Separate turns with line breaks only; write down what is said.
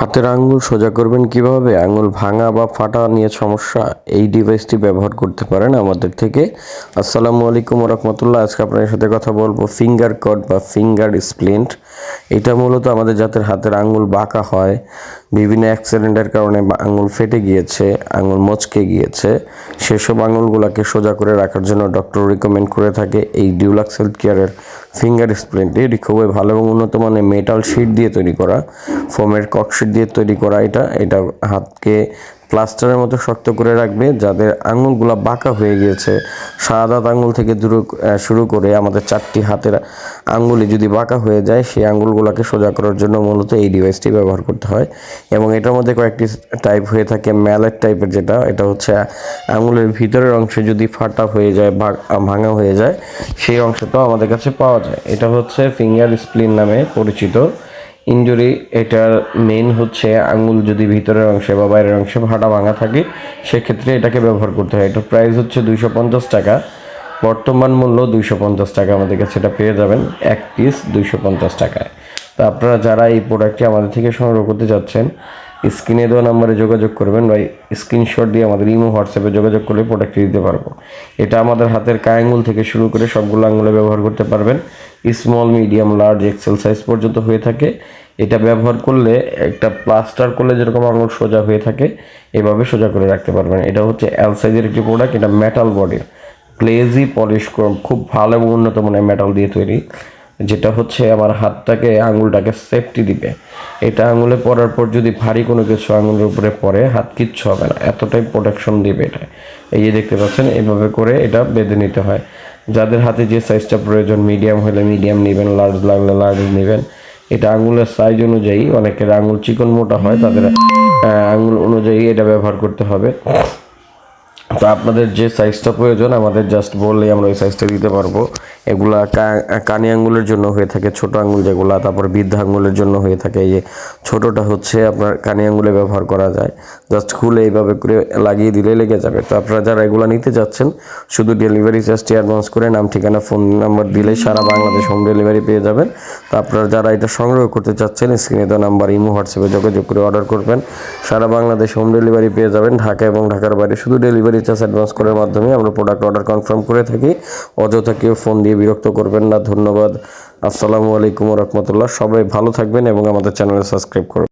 হাতের আঙ্গুল সোজা করবেন কীভাবে? আঙ্গুল ভাঙা বা ফাটা নিয়ে সমস্যা এই ডিভাইসটি ব্যবহার করতে পারেন আমাদের থেকে। আসসালামু আলাইকুম রহমতুল্লাহ আজকে আপনার সাথে কথা বলব ফিঙ্গার কট বা ফিঙ্গার স্প্লিন্ট এটা মূলত আমাদের যাদের হাতের আঙ্গুল বাঁকা হয়, বিভিন্ন অ্যাক্সিডেন্টের কারণে বা আঙ্গুল ফেটে গিয়েছে আঙ্গুল মচকে গিয়েছে, সেসব আঙুলগুলোকে সোজা করে রাখার জন্য ডক্টর রিকমেন্ড করে থাকে এই ডিউলাক্স হেলথ কেয়ারের ফিঙ্গার স্প্রিন্টে এটি খুবই ভালো এবং উন্নত মানের মেটাল শিট দিয়ে তৈরি করা ফোমের ককশিট দিয়ে তৈরি করা এটা এটা হাতকে প্লাস্টারের মতো শক্ত করে রাখবে, যাদের আঙুলগুলো বাঁকা হয়ে গিয়েছে। সাদা আঙুল থেকে দূর শুরু করে আমাদের চারটি হাতের আঙ্গুলি যদি বাঁকা হয়ে যায়, সেই আঙুলগুলোকে সোজা করার জন্য মূলত এই ডিভাইসটি ব্যবহার করতে হয়। এবং এটার মধ্যে কয়েকটি টাইপ হয়ে থাকে ম্যালেট টাইপের যেটা, এটা হচ্ছে আঙুলের ভিতরের অংশে যদি ফাটা হয়ে যায় ভাঙা হয়ে যায়, সেই অংশটাও আমাদের কাছে পাওয়া যায়। এটা হচ্ছে ফিঙ্গার স্প্লিন নামে পরিচিত। ইঞ্জুরি এটার মেইন হচ্ছে আঙুল যদি ভিতরের অংশে বা বাইরের অংশে ভাটা ভাঙা থাকে, সেক্ষেত্রে এটাকে ব্যবহার করতে হয়। এটার প্রাইস হচ্ছে দুইশো পঞ্চাশ টাকা। বর্তমান মূল্য দুইশো পঞ্চাশ টাকা। আমাদের কাছে এটা পেয়ে যাবেন। এক পিস দুইশো পঞ্চাশ টাকায়। তো আপনারা যারা এই প্রোডাক্টটি আমাদের থেকে সংগ্রহ করতে যাচ্ছেন স্ক্রিনে দেওয়া নাম্বারে যোগাযোগ করবেন বা স্ক্রিনশট দিয়ে আমাদের ইমো, হোয়াটসঅ্যাপে যোগাযোগ করলে প্রোডাক্টটি দিতে পারব। এটা আমাদের হাতের কায়াঙ্গুল থেকে শুরু করে সবগুলো আঙুলে ব্যবহার করতে পারবেন। Small medium large XL size পর্যন্ত হয়ে থাকে। এটা ব্যবহার করলে একটা প্লাস্টার করলে যেরকম আঙুল সোজা হয়ে থাকে, এভাবে সোজা করে রাখতে পারবেন। এটা হচ্ছে এল সাইজের একটি প্রোডাক্ট এটা মেটাল বডির গ্লেজি পলিশ খুব ভালো এবং উন্নত মানের মেটাল দিয়ে তৈরি। যেটা হচ্ছে আমার হাতটাকে, আঙুলটাকে সেফটি দিবে। এটা আঙুলে পরার পর যদি ভারী কোনো কিছু আঙুলের উপরে পড়ে, হাত কিচ্ছু হবে না। এতটাই প্রোটেকশন দিবে এটা। এই যে দেখতে পাচ্ছেন এইভাবে করে এটা বেঁধে নিতে হয়। যাদের হাতে যে সাইজটা প্রয়োজন মিডিয়াম হলে মিডিয়াম নেবেন লার্জ লাগলে লার্জ নেবেন। এটা আঙুলের সাইজ অনুযায়ী, অনেকের আঙুল চিকন মোটা হয়, তাদের আঙুল অনুযায়ী এটা ব্যবহার করতে হবে। তো আপনাদের যে সাইজটা প্রয়োজন, আমাদের জাস্ট বললেই আমরা ওই সাইজটা দিতে পারব। এগুলা কানি আঙ্গুলের জন্য হয়ে থাকে, ছোট আঙ্গুল যেগুলা, তারপর বৃদ্ধ আঙ্গুলের জন্য হয়ে থাকে, এই যে ছোটোটা হচ্ছে আপনার কানি আঙ্গুলে ব্যবহার করা যায়। জাস্ট খুলে এইভাবে করে লাগিয়ে দিলে লেগে যাবে। তো আপনারা যারা এগুলো নিতে যাচ্ছেন, শুধু ডেলিভারি চার্জটি অ্যাডভান্স করে নাম, ঠিকানা ফোন নাম্বার দিলেই সারা বাংলাদেশ হোম ডেলিভারি পেয়ে যাবেন। তো আপনারা যারা এটা সংগ্রহ করতে চাচ্ছেন স্ক্রিনে দেওয়া নাম্বার ইমো, হোয়াটসঅ্যাপে যোগাযোগ করে অর্ডার করবেন। সারা বাংলাদেশ হোম ডেলিভারি পেয়ে যাবেন। ঢাকা এবং ঢাকার বাইরে শুধু ডেলিভারি চার্জ অ্যাডভান্স করার মাধ্যমে আমরা প্রোডাক্ট অর্ডার কনফার্ম করে থাকি। অযথা কেউ ফোন দিয়ে বিরক্ত করবেন না। ধন্যবাদ। আসসালামু আলাইকুম রহমতুল্লাহ। সবাই ভালো থাকবেন এবং আমাদের চ্যানেলে সাবস্ক্রাইব করবেন।